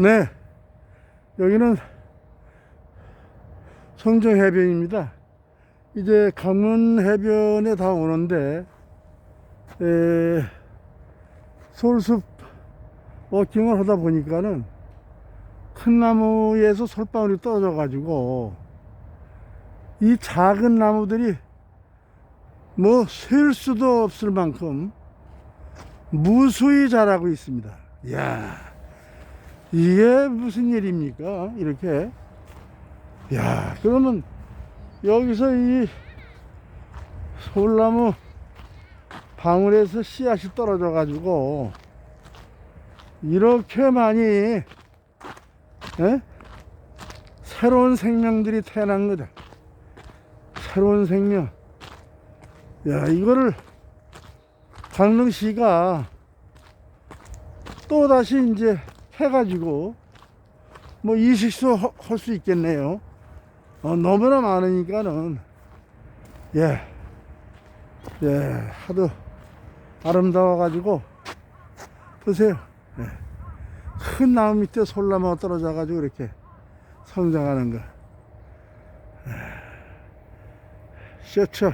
네. 여기는 성정 해변입니다. 이제 강문 해변에 다 오는데, 에, 솔숲 워킹을 하다 보니까는 큰 나무에서 솔방울이 떨어져 가지고 이 작은 나무들이 뭐 셀 수도 없을 만큼 무수히 자라고 있습니다. 이야, 이게 무슨 일입니까? 이렇게. 야, 그러면 여기서 이 솔나무 방울에서 씨앗이 떨어져 가지고 이렇게 많이 에? 새로운 생명들이 태어난 거다. 새로운 생명. 야, 이거를 강릉시가 또 다시 이제 해가지고 뭐 이식소 할수 있겠네요. 어, 너무나 많으니까는 예, 예, 하도 아름다워가지고 보세요. 예. 큰 나무 밑에 솔나무가 떨어져가지고 이렇게 성장하는 거. 예. 셔츠